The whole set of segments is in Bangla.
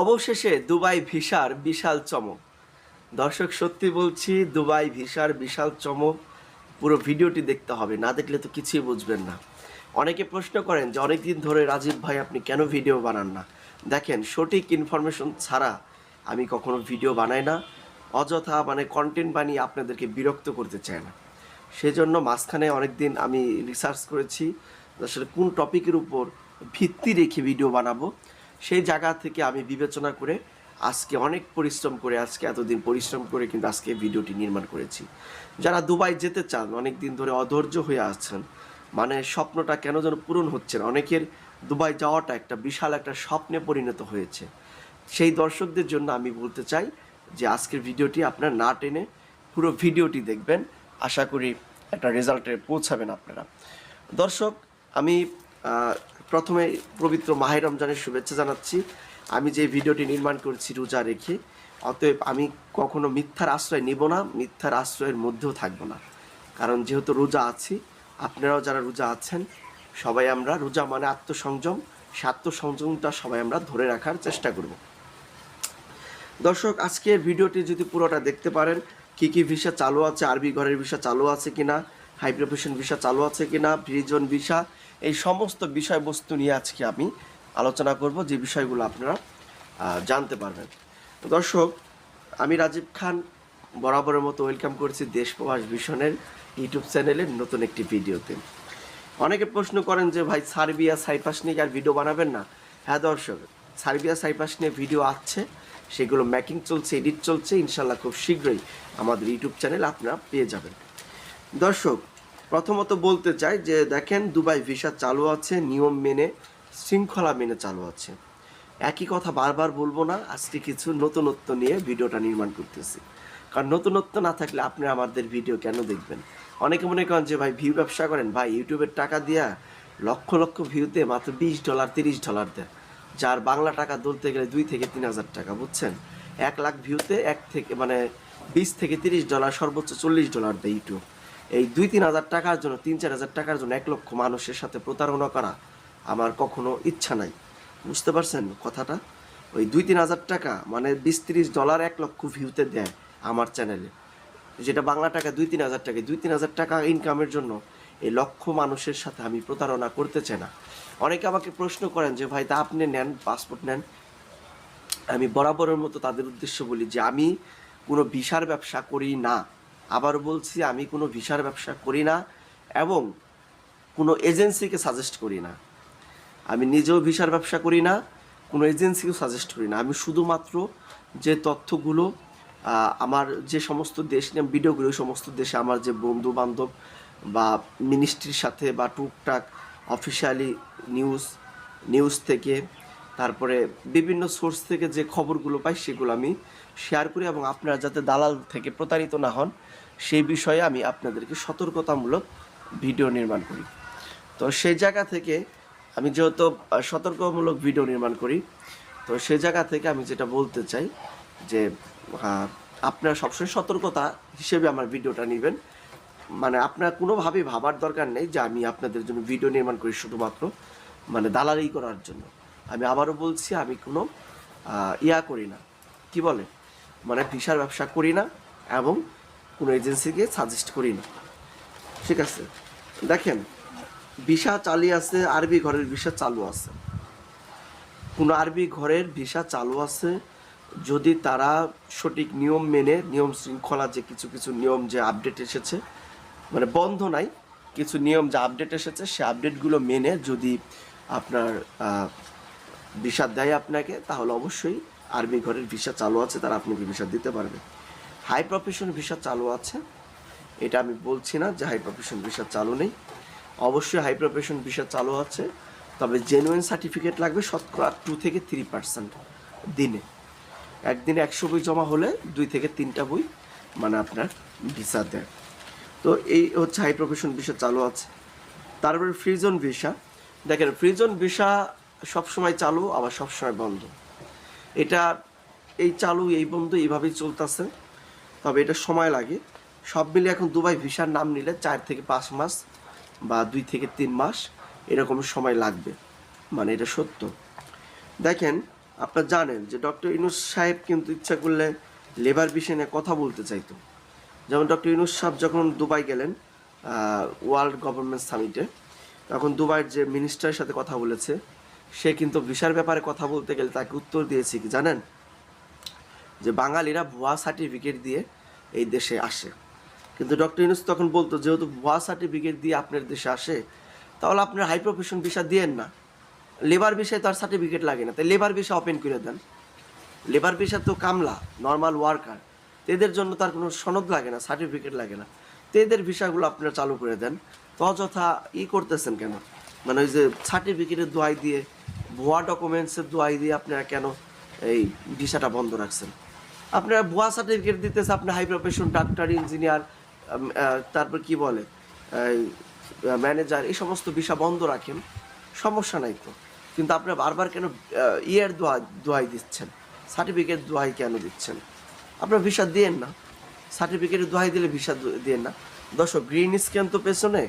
অবশেষে দুবাই ভিসার বিশাল চমক। দর্শক, সত্যি বলছি, দুবাই ভিসার বিশাল চমক। পুরো ভিডিওটি দেখতে হবে, না দেখলে তো কিছুই বুঝবেন না। অনেকে প্রশ্ন করেন যে, অনেকদিন ধরে রাজীব ভাই, আপনি কেন ভিডিও বানান না? দেখেন, সঠিক ইনফরমেশন ছাড়া আমি কখনো ভিডিও বানাই না। অযথা মানে কন্টেন্ট বানিয়ে আপনাদেরকে বিরক্ত করতে চাই না। সেজন্য মাঝখানে অনেকদিন আমি রিসার্চ করেছি আসলে কোন টপিকের উপর ভিত্তি রেখে ভিডিও বানাবো। সেই জায়গা থেকে আমি বিবেচনা করে আজকে অনেক পরিশ্রম করে, আজকে এতদিন পরিশ্রম করে কিন্তু আজকে ভিডিওটি নির্মাণ করেছি। যারা দুবাই যেতে চান অনেক দিন ধরে অধৈর্য হয়ে আছেন মানে স্বপ্নটা কেন যেন পূরণ হচ্ছে না, অনেকের দুবাই যাওয়াটা একটা বিশাল একটা স্বপ্নে পরিণত হয়েছে। সেই দর্শকদের জন্য আমি বলতে চাই যে আজকের ভিডিওটি আপনার না টেনে পুরো ভিডিওটি দেখবেন। আশা করি একটা রেজাল্টে পৌঁছাবেন আপনারা। দর্শক, আমি প্রথমে পবিত্র মাহে রমজানের শুভেচ্ছা জানাচ্ছি। আমি যে ভিডিওটি নির্মাণ করছি রোজা রেখে, অতএব আমি কখনো মিথ্যার আশ্রয় নিব না, মিথ্যার আশ্রয়ের মধ্যেও থাকব না। কারণ যেহেতু রোজা আছি, আপনারাও যারা রোজা আছেন, সবাই আমরা রোজা মানে আত্মসংযম, সে আত্মসংযমটা সবাই আমরা ধরে রাখার চেষ্টা করব। দর্শক আজকের ভিডিওটি যদি পুরোটা দেখতে পারেন, কি কি ভিসা চালু আছে, আরবি ঘরের ভিসা চালু আছে কিনা হাই প্রফেশন ভিসা চালু আছে কিনা প্রিজন ভিসা এই সমস্ত বিষয়বস্তু নিয়ে আজকে আমি আলোচনা করব, যে বিষয়গুলো আপনারা জানতে পারবেন। দর্শক, আমি রাজীব খান, বরাবরের মতো ওয়েলকাম করছি দেশ প্রবাস ভীষণের ইউটিউব চ্যানেলের নতুন একটি ভিডিওতে। অনেকে প্রশ্ন করেন যে, ভাই, সার্বিয়া সাইপাস নিয়ে আর ভিডিও বানাবেন না? হ্যাঁ দর্শক, সার্বিয়া সাইপাস নিয়ে ভিডিও আসছে সেগুলো ম্যাকিং চলছে, এডিট চলছে ইনশাল্লাহ খুব শীঘ্রই আমাদের ইউটিউব চ্যানেল আপনারা পেয়ে যাবেন। দর্শক প্রথমত বলতে চাই যে দেখেন দুবাই ভিসা চালু আছে, নিয়ম মেনে, শৃঙ্খলা মেনে চালু আছে। একই কথা বারবার বলব না, আজকে কিছু নতুনত্ব নিয়ে ভিডিওটা নির্মাণ করতেছি। কারণ নতুনত্ব না থাকলে আপনি আমাদের ভিডিও কেন দেখবেন? অনেকে মনে করেন যে, ভাই, ভিউ ব্যবসা করেন, ভাই, ইউটিউবের টাকা দিয়া লক্ষ লক্ষ ভিউতে মাত্র বিশ ডলার, তিরিশ ডলার দেয় যার বাংলা টাকা ধরতে গেলে দুই থেকে তিন হাজার টাকা, বুঝছেন? এক লাখ ভিউতে এক থেকে মানে বিশ থেকে তিরিশ ডলার, সর্বোচ্চ চল্লিশ ডলার দেয় ইউটিউব। এই দুই তিন হাজার টাকার জন্য, তিন চার হাজার টাকার জন্য এক লক্ষ মানুষের সাথে প্রতারণা করা আমার কখনো ইচ্ছা নাই। বুঝতে পারছেন কথাটা? ওই দুই তিন হাজার টাকা মানে বিশ তিরিশ ডলার এক লক্ষ ভিউতে দেয় আমার চ্যানেলে যেটা বাংলা টাকা দুই তিন হাজার টাকা দুই তিন হাজার টাকা ইনকামের জন্য এই লক্ষ মানুষের সাথে আমি প্রতারণা করতে চাই না। অনেকে আমাকে প্রশ্ন করেন যে, ভাই, তা আপনি নেন পাসপোর্ট নেন? আমি বরাবরের মতো তাদের উদ্দেশ্য বলি যে, আমি কোনো ভিসার ব্যবসা করি না। আবার বলছি, আমি কোনো ভিসার ব্যবসা করি না এবং কোনো এজেন্সিকে সাজেস্ট করি না। আমি নিজেও ভিসার ব্যবসা করি না, কোনো এজেন্সিকেও সাজেস্ট করি না। আমি শুধুমাত্র যে তথ্যগুলো আমার যে সমস্ত দেশ নিয়ে ভিডিওগুলো সমস্ত দেশে আমার যে বন্ধু বান্ধব বা মিনিস্ট্রির সাথে বা টুকটাক অফিসিয়ালি নিউজ নিউজ থেকে, তারপরে বিভিন্ন সোর্স থেকে যে খবরগুলো পাই, সেগুলো আমি শেয়ার করি এবং আপনারা যাতে দালাল থেকে প্রতারিত না হন সেই বিষয়ে আমি আপনাদেরকে সতর্কতামূলক ভিডিও নির্মাণ করি। তো সেই জায়গা থেকে আমি যেহেতু সতর্কমূলক ভিডিও নির্মাণ করি, তো সেই জায়গা থেকে আমি যেটা বলতে চাই যে আপনারা সবসময় সতর্কতা হিসেবে আমার ভিডিওটা নেবেন। মানে আপনার কোনোভাবেই ভাবার দরকার নেই যে আমি আপনাদের জন্য ভিডিও নির্মাণ করি শুধুমাত্র মানে দালালি করার জন্য। আমি আবারও বলছি, আমি কোনো ইয়া করি না। কি বলে? মানে ভিসার ব্যবসা করি না এবং কোনো এজেন্সিকে সাজেস্ট করি না ঠিক আছে? দেখেন, ভিসা চালিয়ে আছে, আরবি ঘরের ভিসা চালু আছে। কোনো আরবি ঘরের ভিসা চালু আছে, যদি তারা সঠিক নিয়ম মেনে, নিয়ম শৃঙ্খলা যে কিছু কিছু নিয়ম যে আপডেট এসেছে মানে বন্ধ নাই, কিছু নিয়ম যে আপডেট এসেছে, সে আপডেটগুলো মেনে যদি আপনার ভিসা দেয় আপনাকে, তাহলে অবশ্যই আরবি ঘরের ভিসা চালু আছে, তারা আপনাকে ভিসা দিতে পারবে। হাই প্রফেশন ভিসা চালু আছে। এটা আমি বলছি না যে হাই প্রফেশন ভিসা চালু নেই। অবশ্যই হাই প্রফেশন ভিসা চালু আছে, তবে জেনুইন সার্টিফিকেট লাগবে শতকরা টু থেকে থ্রি পার্সেন্ট দিনে। একদিনে একশো বই জমা হলে দুই থেকে তিনটা বই মানে আপনার ভিসা দেয়। তো এই হচ্ছে হাই প্রফেশন ভিসা চালু আছে। তারপরে ফ্রিজন ভিসা দেখেন, ফ্রিজন ভিসা সবসময় চালু, আবার সবসময় বন্ধ। এটা এই চালু, এই বন্ধ, এইভাবেই চলতেছে। তবে এটা সময় লাগে। সব মিলে এখন দুবাই ভিসার নাম নিলে চার থেকে পাঁচ মাস বা দুই থেকে তিন মাস এরকম সময় লাগবে। মানে এটা সত্য। দেখেন, আপনারা জানেন যে ডক্টর ইনুস সাহেব কিন্তু ইচ্ছা করলে লেবার বিষয় নিয়ে কথা বলতে চাইতো। যেমন ডক্টর ইনুস সাহেব যখন দুবাই গেলেন ওয়ার্ল্ড গভর্নমেন্ট সামিটে, তখন দুবাইয়ের যে মিনিস্টারের সাথে কথা বলেছে, সে কিন্তু ভিসার ব্যাপারে কথা বলতে গেলে তাকে উত্তর দিয়েছে কি জানেন? যে বাঙালিরা ভুয়া সার্টিফিকেট দিয়ে এই দেশে আসে। কিন্তু ডক্টর ইউনুস তখন বলতো, যেহেতু ভুয়া সার্টিফিকেট দিয়ে আপনার দেশে আসে, তাহলে আপনার হাই প্রফেশন ভিসা দিয়েন না। লেবার বিষয়ে তার সার্টিফিকেট লাগে না। তাই লেবার ভিসা ওপেন করে দেন। লেবার ভিসা তো কামলা নর্মাল ওয়ার্কার তো এদের জন্য তার কোনো সনদ লাগে না সার্টিফিকেট লাগে না। তো এদের ভিসাগুলো আপনারা চালু করে দেন। তো অযথা ই করতেছেন কেন? মানে ওই যে সার্টিফিকেটের দোয়াই দিয়ে, ভুয়া ডকুমেন্টসের দোয়াই দিয়ে আপনারা কেন এই ভিসাটা বন্ধ রাখছেন? আপনারা ভুয়া সার্টিফিকেট দিতেছে, আপনি হাই প্রফেশন ডাক্তার ইঞ্জিনিয়ার তারপর কি বলে ম্যানেজার এই সমস্ত ভিসা বন্ধ রাখেন, সমস্যা নাই তো। কিন্তু আপনারা বারবার কেন ইয়ের দোয়া, দোয়াই দিচ্ছেন সার্টিফিকেট দোয়াই কেন দিচ্ছেন? আপনারা ভিসা দিয়েন না সার্টিফিকেট দোহাই দিলে ভিসা দিয়েন না। দর্শক গ্রিন স্ক্যান তো পেছনে,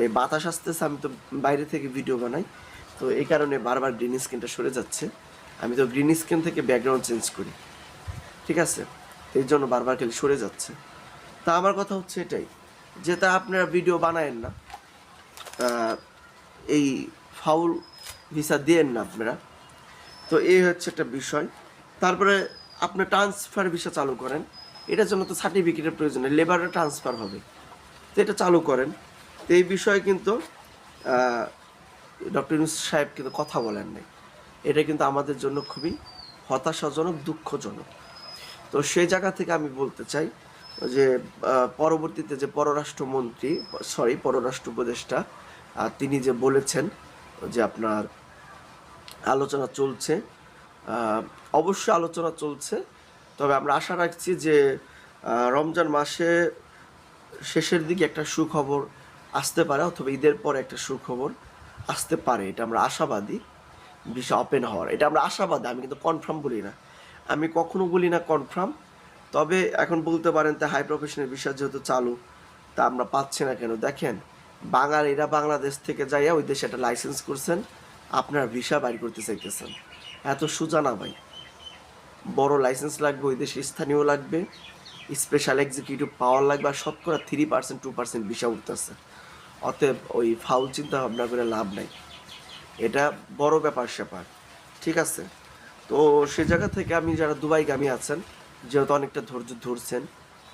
এই বাতাস আসতেছে, আমি তো বাইরে থেকে ভিডিও বানাই, তো এই কারণে বারবার গ্রিন স্ক্রিনটা সরে যাচ্ছে। আমি তো গ্রিন স্ক্রিন থেকে ব্যাকগ্রাউন্ড চেঞ্জ করি। ঠিক আছে? এই জন্য বারবার খালি সরে যাচ্ছে। তা আমার কথা হচ্ছে এটাই, যে তা আপনারা ভিডিও বানায়েন না। এই ফাউল ভিসা দিয়েন না আপনারা। তো এই হচ্ছে একটা বিষয়। তারপরে আপনি ট্রান্সফার ভিসা চালু করেন। এটার জন্য তো সার্টিফিকেটের প্রয়োজন নেই লেবারে ট্রান্সফার হবে। তো এটা চালু করেন। তো এই বিষয়ে কিন্তু ডক্টর ইউনুস সাহেব কিন্তু কথা বলেন নাই। এটা কিন্তু আমাদের জন্য খুবই হতাশাজনক, দুঃখজনক। তো সেই জায়গা থেকে আমি বলতে চাই যে পরবর্তীতে যে পররাষ্ট্রমন্ত্রী সরি পররাষ্ট্র উপদেষ্টা তিনি যে বলেছেন যে আপনার আলোচনা চলছে আহ, অবশ্যই আলোচনা চলছে। তবে আমরা আশা রাখছি যে রমজান মাসে শেষের দিকে একটা সুখবর আসতে পারে অথবা ঈদের পরে একটা সুখবর আসতে পারে। এটা আমরা আশাবাদী ভিসা ওপেন হওয়ার। এটা আমরা আশাবাদী আমি কিন্তু কনফার্ম বলি না। আমি কখনো বলি না কনফার্ম তবে এখন বলতে পারেন তা হাই প্রফেশনের ভিসা যেহেতু চালু, তা আমরা পাচ্ছি না কেন? দেখেন, বাঙালিরা বাংলাদেশ থেকে যাইয়া ওই দেশে একটা লাইসেন্স করছেন, আপনার ভিসা বাইর করতে চাইতেছেন। এত সোজা না ভাই। বড় লাইসেন্স লাগবে, ওই দেশে স্থানীয় লাগবে স্পেশাল এক্সিকিউটিভ পাওয়ার লাগবে, আর শতকরা three percent two percent visa উঠতেছে। অতএব ওই ফাউল চিন্তা ভাবনা করে লাভ নাই। এটা বড় ব্যাপার স্যাপার ঠিক আছে? তো সে জায়গা থেকে আমি যারা দুবাইগামী আছেন, যেহেতু অনেকটা ধৈর্য ধরছেন,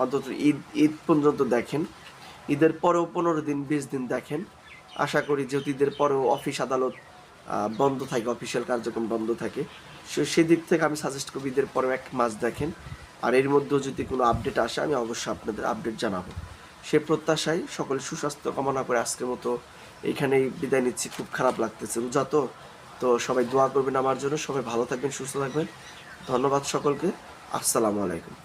অন্তত ঈদ ঈদ পর্যন্ত দেখেন। ঈদের পরেও পনেরো দিন, বিশ দিন দেখেন। আশা করি যেহেতু ঈদের পরেও অফিস আদালত বন্ধ থাকে, অফিসিয়াল কার্যক্রম বন্ধ থাকে, সে সেদিক থেকে আমি সাজেস্ট করব ঈদের পরেও এক মাস দেখেন। আর এর মধ্যেও যদি কোনো আপডেট আসে, আমি অবশ্যই আপনাদের আপডেট জানাব। সে প্রত্যাশায় সকলে সুস্বাস্থ্য কামনা করে আজকের মতো এখানেই বিদায় নিচ্ছি। খুব খারাপ লাগতেছে। রোজা তো তো সবাই দোয়া করবেন আমার জন্য। সবাই ভালো থাকবেন, সুস্থ থাকবেন। ধন্যবাদ সকলকে। আসসালামু আলাইকুম।